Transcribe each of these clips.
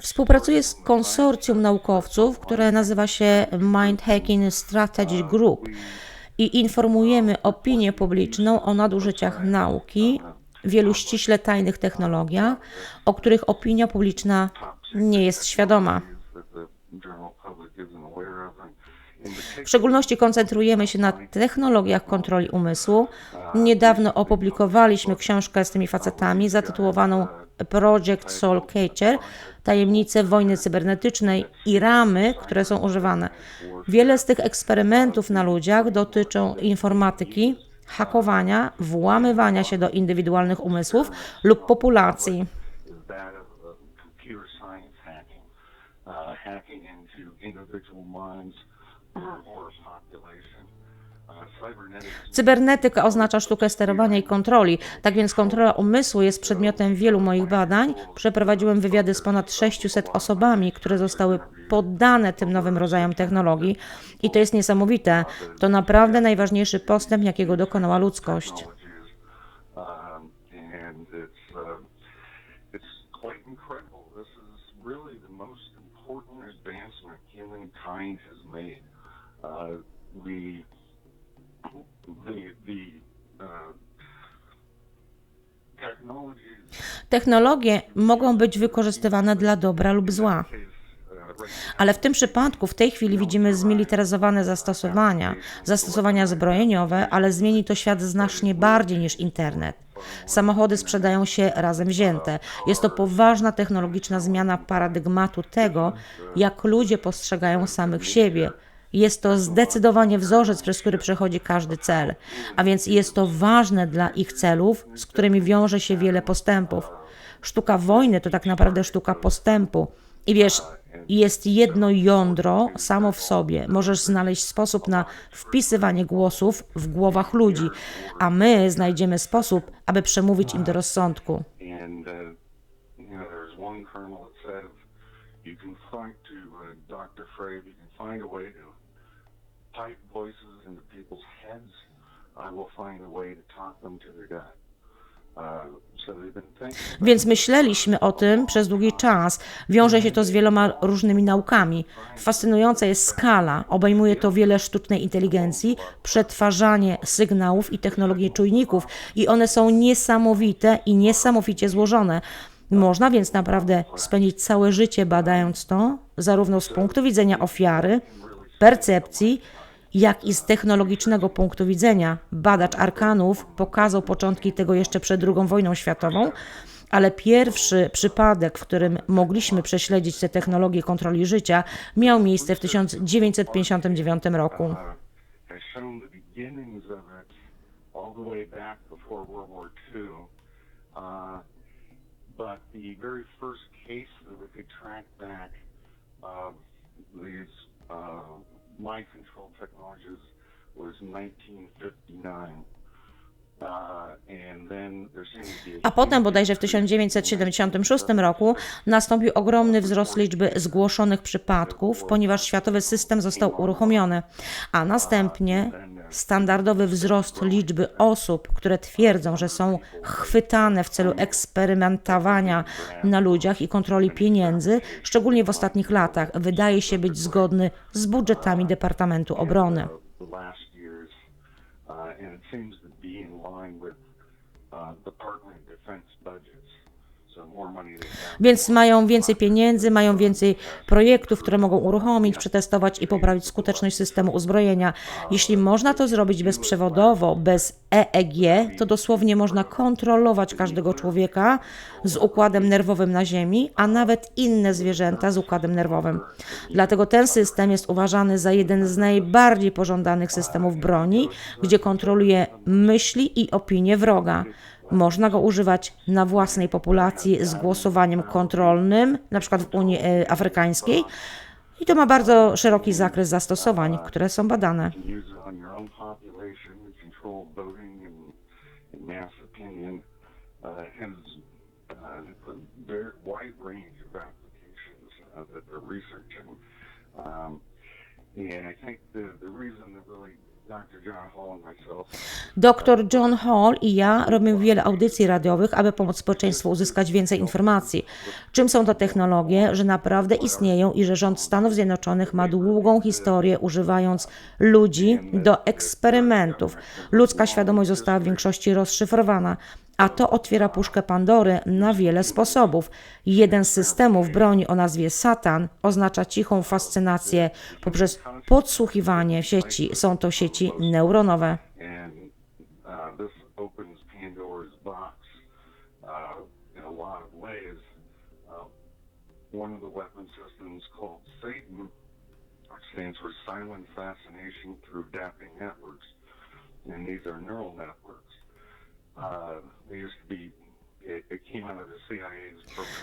Współpracuję z konsorcjum naukowców, które nazywa się Mind Hacking Strategy Group i informujemy opinię publiczną o nadużyciach nauki, wielu ściśle tajnych technologiach, o których opinia publiczna nie jest świadoma. W szczególności koncentrujemy się na technologiach kontroli umysłu. Niedawno opublikowaliśmy książkę z tymi facetami zatytułowaną Project Soul Catcher Tajemnice wojny cybernetycznej i ramy, które są używane. Wiele z tych eksperymentów na ludziach dotyczą informatyki, hakowania, włamywania się do indywidualnych umysłów lub populacji. uh, hacking, into individual minds or Cybernetyka oznacza sztukę sterowania i kontroli, tak więc kontrola umysłu jest przedmiotem wielu moich badań. Przeprowadziłem wywiady z ponad 600 osobami, które zostały poddane tym nowym rodzajom technologii i to jest niesamowite. To naprawdę najważniejszy postęp, jakiego dokonała ludzkość. um. Uh, we the the uh, technologies Technologie mogą być wykorzystywane dla dobra lub zła. uh, Ale w tym przypadku w tej chwili widzimy zmilitaryzowane zastosowania, zastosowania zbrojeniowe, ale zmieni to świat znacznie bardziej niż internet. Samochody sprzedają się razem wzięte. Jest to poważna technologiczna zmiana paradygmatu tego, jak ludzie postrzegają samych siebie. Jest to zdecydowanie wzorzec, przez który przechodzi każdy cel, a więc jest to ważne dla ich celów, z którymi wiąże się wiele postępów. Sztuka wojny to tak naprawdę sztuka postępu. I wiesz, jest jedno jądro samo w sobie. Możesz znaleźć sposób na wpisywanie głosów w głowach ludzi, a my znajdziemy sposób, aby przemówić im do rozsądku. Uh, you know, there's one colonel that said, "You can find to uh, Dr. Frey, you can find a way to pipe voices into people's heads. I will find a way to talk them to their death." Uh. Więc myśleliśmy o tym przez długi czas. Wiąże się to z wieloma różnymi naukami. Fascynująca jest skala. Obejmuje to wiele sztucznej inteligencji, przetwarzanie sygnałów i technologię czujników, i one są niesamowite i niesamowicie złożone. Można więc naprawdę spędzić całe życie badając to, zarówno z punktu widzenia ofiary, percepcji, jak i z technologicznego punktu widzenia. Badacz arkanów pokazał początki tego jeszcze przed II wojną światową, ale pierwszy przypadek, w którym mogliśmy prześledzić te technologie kontroli życia, miał miejsce w 1959 roku. these uh, mind control technologies was 1959. A potem bodajże w 1976 roku nastąpił ogromny wzrost liczby zgłoszonych przypadków, ponieważ światowy system został uruchomiony, a następnie standardowy wzrost liczby osób, które twierdzą, że są chwytane w celu eksperymentowania na ludziach i kontroli pieniędzy, szczególnie w ostatnich latach, wydaje się być zgodny z budżetami Departamentu Obrony. The last years, uh, and it seems to be in line with uh, Department of Defense budgets. Więc mają więcej pieniędzy, mają więcej projektów, które mogą uruchomić, przetestować i poprawić skuteczność systemu uzbrojenia. Jeśli można to zrobić bezprzewodowo, bez EEG, to dosłownie można kontrolować każdego człowieka z układem nerwowym na Ziemi, a nawet inne zwierzęta z układem nerwowym. Dlatego ten system jest uważany za jeden z najbardziej pożądanych systemów broni, gdzie kontroluje myśli i opinie wroga. Można go używać na własnej populacji z głosowaniem kontrolnym, na przykład w Unii e, Afrykańskiej. I to ma bardzo szeroki zakres zastosowań, które są badane. And I think the, the reason that really Dr. John Hall i ja robimy wiele audycji radiowych, aby pomóc społeczeństwu uzyskać więcej informacji. Czym są to technologie, że naprawdę istnieją i że rząd Stanów Zjednoczonych ma długą historię używając ludzi do eksperymentów. Ludzka świadomość została w większości rozszyfrowana. A to otwiera puszkę Pandory na wiele sposobów. Jeden z systemów broni o nazwie Satan oznacza cichą fascynację poprzez podsłuchiwanie sieci. Są to sieci neuronowe. and uh, these are neural networks. Uh, they used to be,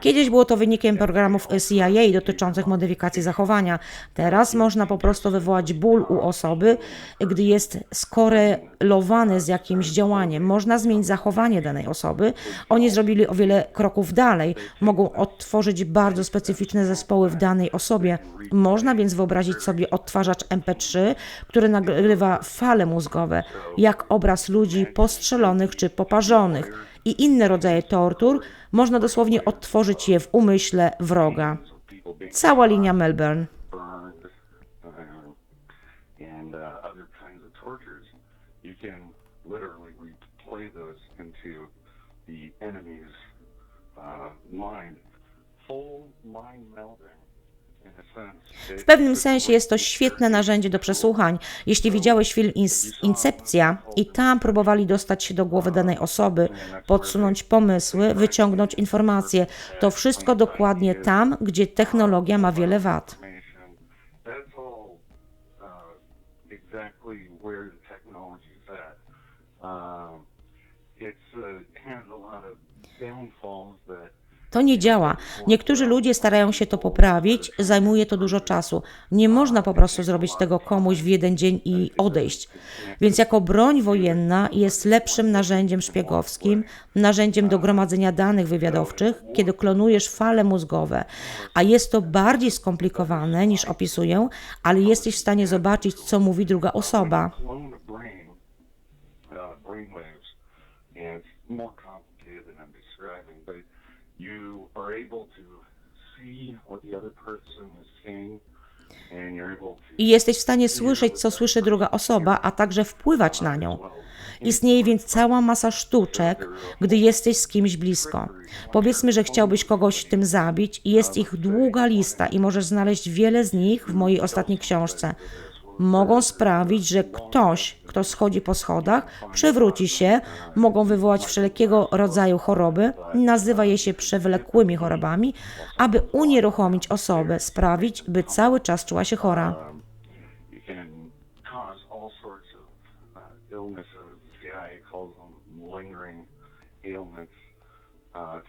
Kiedyś było to wynikiem programów CIA dotyczących modyfikacji zachowania. Teraz można po prostu wywołać ból u osoby, gdy jest skorelowany z jakimś działaniem. Można zmienić zachowanie danej osoby. Oni zrobili o wiele kroków dalej. Mogą odtworzyć bardzo specyficzne zespoły w danej osobie. Można więc wyobrazić sobie odtwarzacz MP3, który nagrywa fale mózgowe, jak obraz ludzi postrzelonych czy poparzonych i inne rodzaje tortur, można dosłownie odtworzyć je w umyśle wroga. Cała linia Melbourne. uh, the enemy's uh, mind. Full mind melding. W pewnym sensie jest to świetne narzędzie do przesłuchań. Jeśli widziałeś film Incepcja i tam próbowali dostać się do głowy danej osoby, podsunąć pomysły, wyciągnąć informacje, to wszystko dokładnie tam, gdzie technologia ma wiele wad. uh. Um, it's uh, has a lot of downfalls that To nie działa. Niektórzy ludzie starają się to poprawić, zajmuje to dużo czasu. Nie można po prostu zrobić tego komuś w jeden dzień i odejść. Więc jako broń wojenna jest lepszym narzędziem szpiegowskim, narzędziem do gromadzenia danych wywiadowczych, kiedy klonujesz fale mózgowe. A jest to bardziej skomplikowane niż opisuję, ale jesteś w stanie zobaczyć, co mówi druga osoba. uh, more complicated than I'm describing, you are able to see what the other person is saying, I jesteś w stanie słyszeć, co słyszy druga osoba, a także wpływać na nią. Istnieje więc cała masa sztuczek, gdy jesteś z kimś blisko. Powiedzmy, że chciałbyś kogoś tym zabić, i jest ich długa lista, i możesz znaleźć wiele z nich w mojej ostatniej książce. Mogą sprawić, że ktoś, kto schodzi po schodach, przewróci się, mogą wywołać wszelkiego rodzaju choroby, nazywa je się przewlekłymi chorobami, aby unieruchomić osobę, sprawić, by cały czas czuła się chora. uh, uh,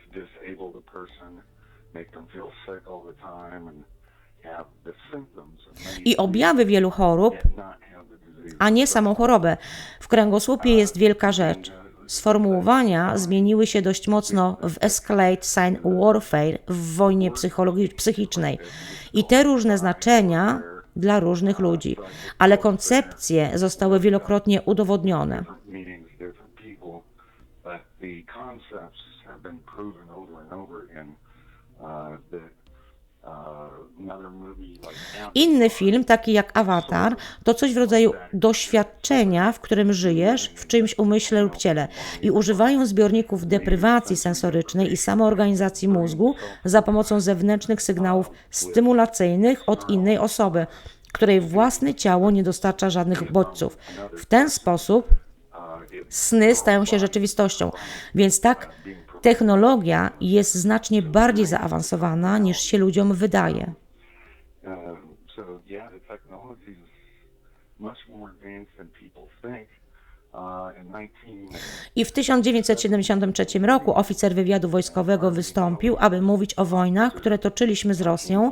make them feel sick all the time, and I objawy wielu chorób, a nie samą chorobę. W kręgosłupie jest wielka rzecz. Sformułowania zmieniły się dość mocno w Escalate Sign Warfare w wojnie psychicznej. I te różne znaczenia dla różnych ludzi, ale koncepcje zostały wielokrotnie udowodnione. uh, that Inny film, taki jak Avatar, to coś w rodzaju doświadczenia, w którym żyjesz w czyimś umyśle lub ciele i używają zbiorników deprywacji sensorycznej i samoorganizacji mózgu za pomocą zewnętrznych sygnałów stymulacyjnych od innej osoby, której własne ciało nie dostarcza żadnych bodźców. W ten sposób sny stają się rzeczywistością. Więc tak, technologia jest znacznie bardziej zaawansowana niż się ludziom wydaje. Uh, in 19, I w 1973 roku oficer wywiadu wojskowego wystąpił, aby mówić o wojnach, które toczyliśmy z Rosją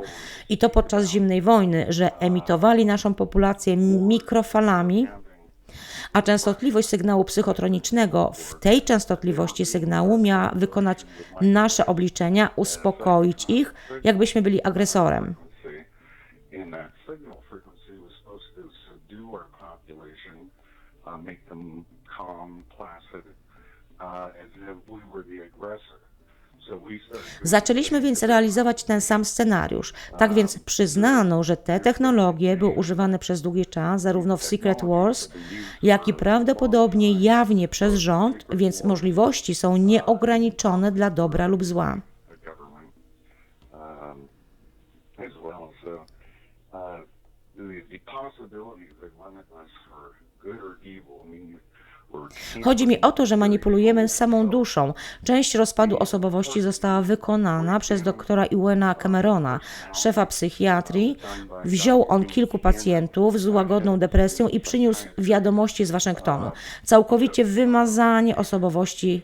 i to podczas zimnej wojny, że emitowali naszą populację mikrofalami, a częstotliwość sygnału psychotronicznego w tej częstotliwości sygnału miała wykonać nasze obliczenia, uspokoić ich, jakbyśmy byli agresorem. uh, uh, as if we were the aggressor. Zaczęliśmy więc realizować ten sam scenariusz. Tak więc przyznano, że te technologie były używane przez długi czas, zarówno w Secret Wars, jak i prawdopodobnie jawnie przez rząd, więc możliwości są nieograniczone dla dobra lub zła. uh, the, possibilities are limitless for good or evil. Mean, Chodzi mi o to, że manipulujemy samą duszą. Część rozpadu osobowości została wykonana przez doktora Iwena Camerona, szefa psychiatrii. Wziął on kilku pacjentów z łagodną depresją i przyniósł wiadomości z Waszyngtonu. Całkowicie wymazanie osobowości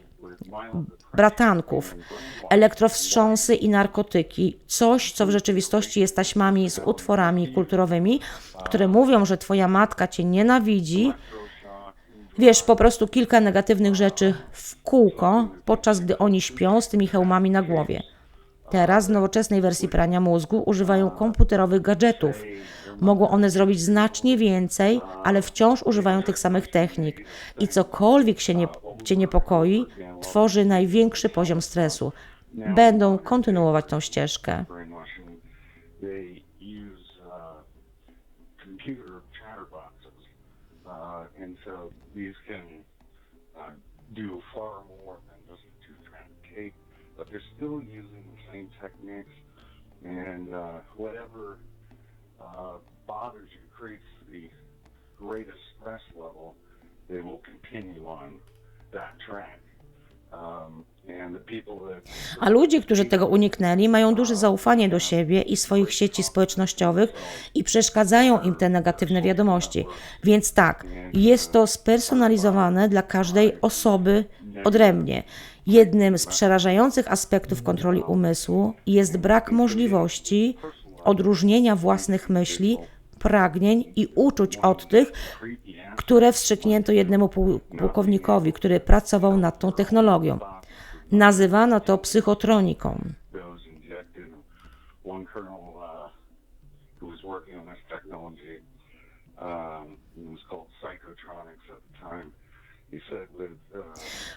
bratanków, elektrowstrząsy i narkotyki, coś, co w rzeczywistości jest taśmami z utworami kulturowymi, które mówią, że twoja matka cię nienawidzi. Wiesz, po prostu kilka negatywnych rzeczy w kółko, podczas gdy oni śpią z tymi hełmami na głowie. Teraz w nowoczesnej wersji prania mózgu używają komputerowych gadżetów. Mogą one zrobić znacznie więcej, ale wciąż używają tych samych technik. I cokolwiek się nie, cię niepokoi, tworzy największy poziom stresu. Będą kontynuować tą ścieżkę. Can uh, do far more than just two-strand cake, but they're still using the same techniques, and uh, whatever uh, bothers you creates the greatest stress level. They will continue on that track. Um, A ludzie, którzy tego uniknęli, mają duże zaufanie do siebie i swoich sieci społecznościowych i przeszkadzają im te negatywne wiadomości. Więc tak, jest to spersonalizowane dla każdej osoby odrębnie. Jednym z przerażających aspektów kontroli umysłu jest brak możliwości odróżnienia własnych myśli, pragnień i uczuć od tych, które wstrzyknięto jednemu puł- pułkownikowi, który pracował nad tą technologią. Nazywano to psychotroniką.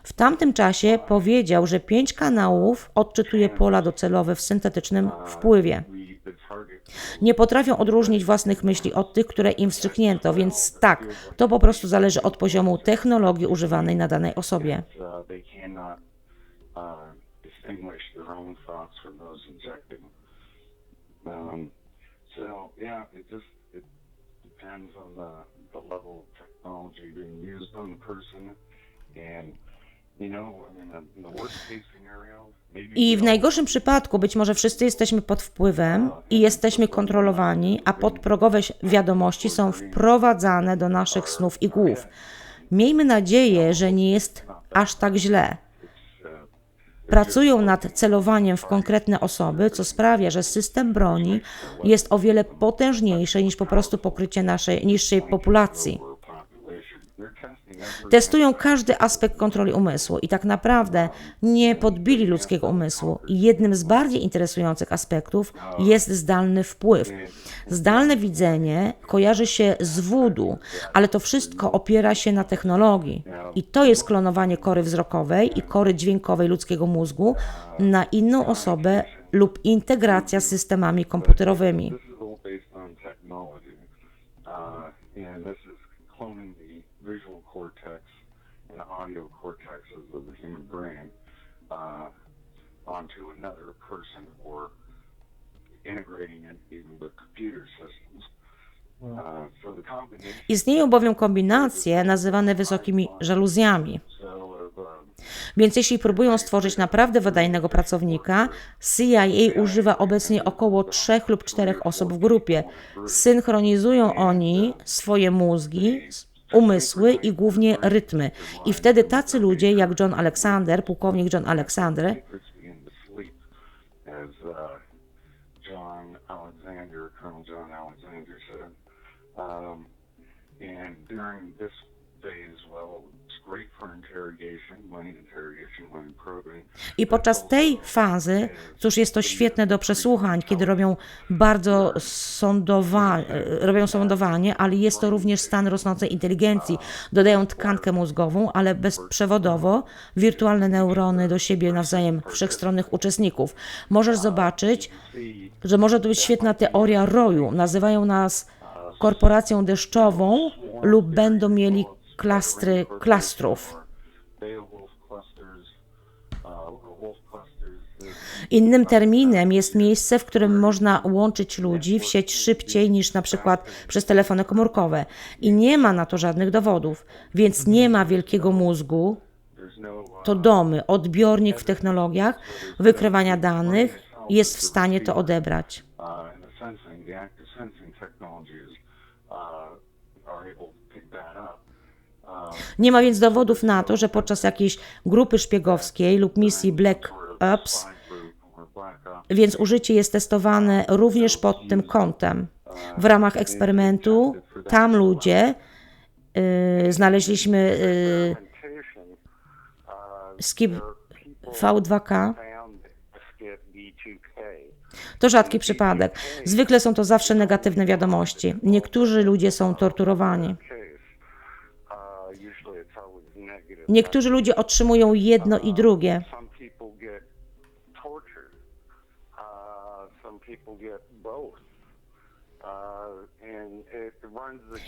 W tamtym czasie powiedział, że pięć kanałów odczytuje pola docelowe w syntetycznym wpływie. Nie potrafią odróżnić własnych myśli od tych, które im wstrzyknięto, więc tak, to po prostu zależy od poziomu technologii używanej na danej osobie. Uh, distinguish their own thoughts from those injected. Um, so yeah, it just it depends on the, the level of technology being used on the person, and I w najgorszym przypadku być może wszyscy jesteśmy pod wpływem i jesteśmy kontrolowani, a podprogowe wiadomości są wprowadzane do naszych snów i głów. Miejmy nadzieję, że nie jest aż tak źle. Pracują nad celowaniem w konkretne osoby, co sprawia, że system broni jest o wiele potężniejszy niż po prostu pokrycie naszej niższej populacji. Testują każdy aspekt kontroli umysłu i tak naprawdę nie podbili ludzkiego umysłu. Jednym z bardziej interesujących aspektów jest zdalny wpływ. Zdalne widzenie kojarzy się z voodoo, ale to wszystko opiera się na technologii. I to jest klonowanie kory wzrokowej i kory dźwiękowej ludzkiego mózgu na inną osobę lub integracja z systemami komputerowymi. This is all based on technology, uh, and this is cloning the visual cortex audio cortexes of the human brain uh, onto another person or integrating it even with computer systems. Uh, Istnieją bowiem kombinacje nazywane wysokimi żaluzjami. um, Więc jeśli próbują stworzyć naprawdę wydajnego pracownika, CIA używa obecnie około trzech lub czterech osób w grupie. Synchronizują oni swoje mózgi, umysły i głównie rytmy. I wtedy tacy ludzie jak John Alexander, pułkownik John Alexander, uh, John Alexander said. Um, and during this phase, I podczas tej fazy, cóż, jest to świetne do przesłuchań, kiedy robią bardzo sądowa, robią sądowanie, ale jest to również stan rosnącej inteligencji. Dodają tkankę mózgową, ale bezprzewodowo, wirtualne neurony do siebie nawzajem wszechstronnych uczestników. Możesz zobaczyć, że może to być świetna teoria roju. Nazywają nas korporacją deszczową lub będą mieli klastry klastrów. Innym terminem jest miejsce, w którym można łączyć ludzi w sieć szybciej niż na przykład przez telefony komórkowe. I nie ma na to żadnych dowodów, więc nie ma wielkiego mózgu. To domy, odbiornik w technologiach wykrywania danych jest w stanie to odebrać. uh, and the sensing, the active sensing technologies, uh, are able to pick that up. Uh, Nie ma więc dowodów na to, że podczas jakiejś grupy szpiegowskiej lub misji Black Ops, więc użycie jest testowane również pod tym kątem. W ramach eksperymentu tam ludzie y, znaleźliśmy y, skip people V2K. found skip B2K. To rzadki przypadek. Zwykle są to zawsze negatywne wiadomości. Niektórzy ludzie są torturowani. case. Uh, usually it's always negative. Niektórzy ludzie otrzymują jedno i drugie. Uh, some people get both. Uh, and it runs the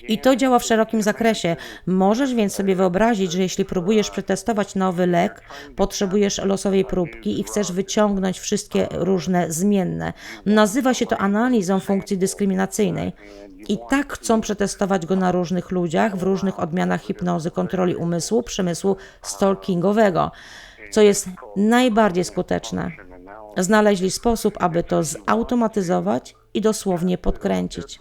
I to działa w szerokim zakresie. Możesz więc sobie wyobrazić, że jeśli próbujesz przetestować nowy lek, potrzebujesz losowej próbki i chcesz wyciągnąć wszystkie różne zmienne. Nazywa się to analizą funkcji dyskryminacyjnej. I tak chcą przetestować go na różnych ludziach w różnych odmianach hipnozy, kontroli umysłu, przemysłu stalkingowego, co jest najbardziej skuteczne. Znaleźli sposób, aby to zautomatyzować i dosłownie podkręcić.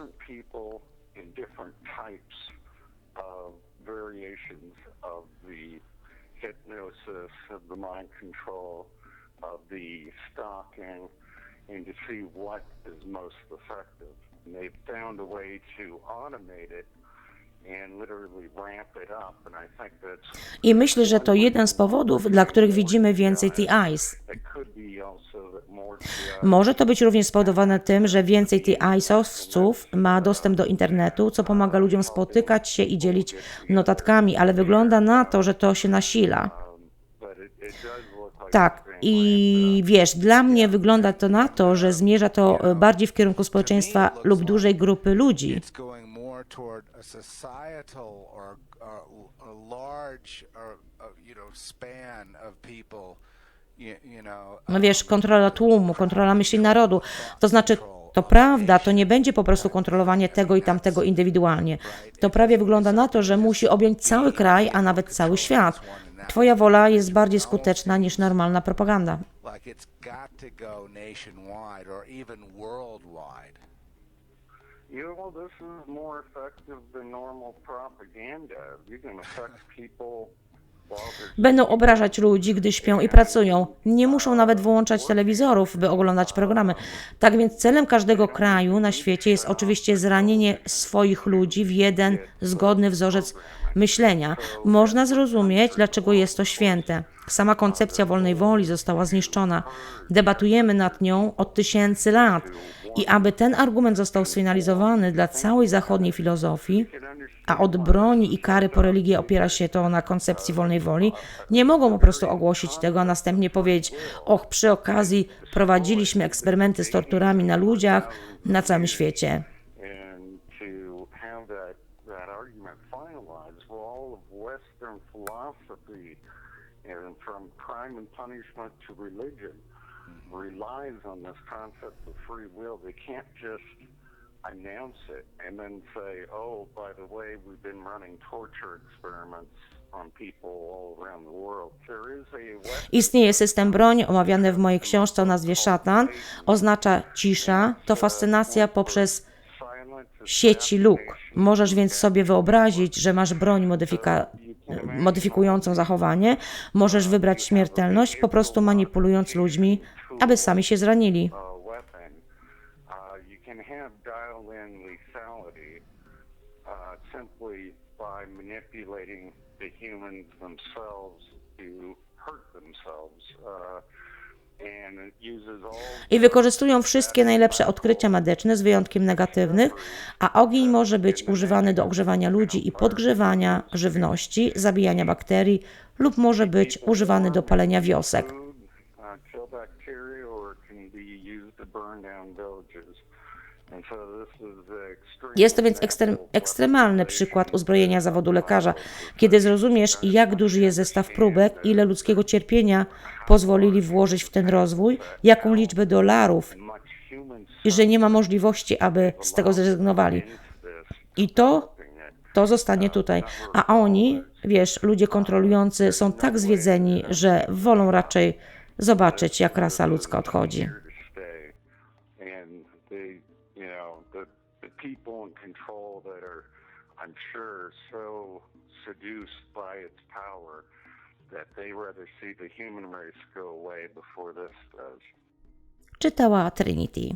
they've found a way to automate it I myślę, że to jeden z powodów, dla których widzimy więcej TIs. Może to być również spowodowane tym, że więcej TI-sowców ma dostęp do internetu, co pomaga ludziom spotykać się i dzielić notatkami, ale wygląda na to, że to się nasila. Tak, i wiesz, dla mnie wygląda to na to, że zmierza to bardziej w kierunku społeczeństwa lub dużej grupy ludzi. Toward a societal or uh, a large, or, uh, you know, span of people. No wiesz, kontrola tłumu, kontrola myśli narodu. To znaczy, to prawda, to nie będzie po prostu kontrolowanie tego i tamtego indywidualnie. To prawie wygląda na to, że musi objąć cały kraj, a nawet cały świat. Twoja wola jest bardziej skuteczna niż normalna propaganda. like it's got to go nationwide or even worldwide. You know, this is more effective than normal propaganda. You can affect people Będą obrażać ludzi, gdy śpią i pracują. Nie muszą nawet wyłączać telewizorów, by oglądać programy. Tak więc celem każdego kraju na świecie jest oczywiście zranienie swoich ludzi w jeden zgodny wzorzec myślenia. Można zrozumieć, dlaczego jest to święte. Sama koncepcja wolnej woli została zniszczona. Debatujemy nad nią od tysięcy lat. I aby ten argument został sfinalizowany dla całej zachodniej filozofii, a od broni i kary po religię opiera się to na koncepcji wolnej woli, nie mogą po prostu ogłosić tego, a następnie powiedzieć: Och, przy okazji prowadziliśmy eksperymenty z torturami na ludziach na całym świecie. And to have that, that argument finalized for all of Western philosophy and from crime and punishment to religion mm-hmm. relies on this concept of free will. They can't just announce it and then say, oh, by the way, we've been running torture experiments on people all around the world. There is a Istnieje system broń omawiany w mojej książce o nazwie Szatan. Oznacza cisza, to fascynacja poprzez silence sieci luk. Możesz więc sobie wyobrazić, że masz broń modyfika- modyfikującą zachowanie, możesz wybrać śmiertelność, po prostu manipulując ludźmi, aby sami się zranili. manipulating the humans themselves to hurt themselves. Uh, I wykorzystują wszystkie najlepsze odkrycia medyczne z wyjątkiem negatywnych, a ogień może być używany do ogrzewania ludzi i podgrzewania żywności, zabijania bakterii lub może być używany do palenia wiosek. Jest to więc ekstrem, ekstremalny przykład uzbrojenia zawodu lekarza, kiedy zrozumiesz, jak duży jest zestaw próbek, ile ludzkiego cierpienia pozwolili włożyć w ten rozwój, jaką liczbę dolarów i że nie ma możliwości, aby z tego zrezygnowali. I to, to zostanie tutaj. A oni, wiesz, ludzie kontrolujący są tak zwiedzeni, że wolą raczej zobaczyć, jak rasa ludzka odchodzi. People in control that are, I'm sure, so seduced by its power that they rather see the human race go away before this does. Czytała Trinity.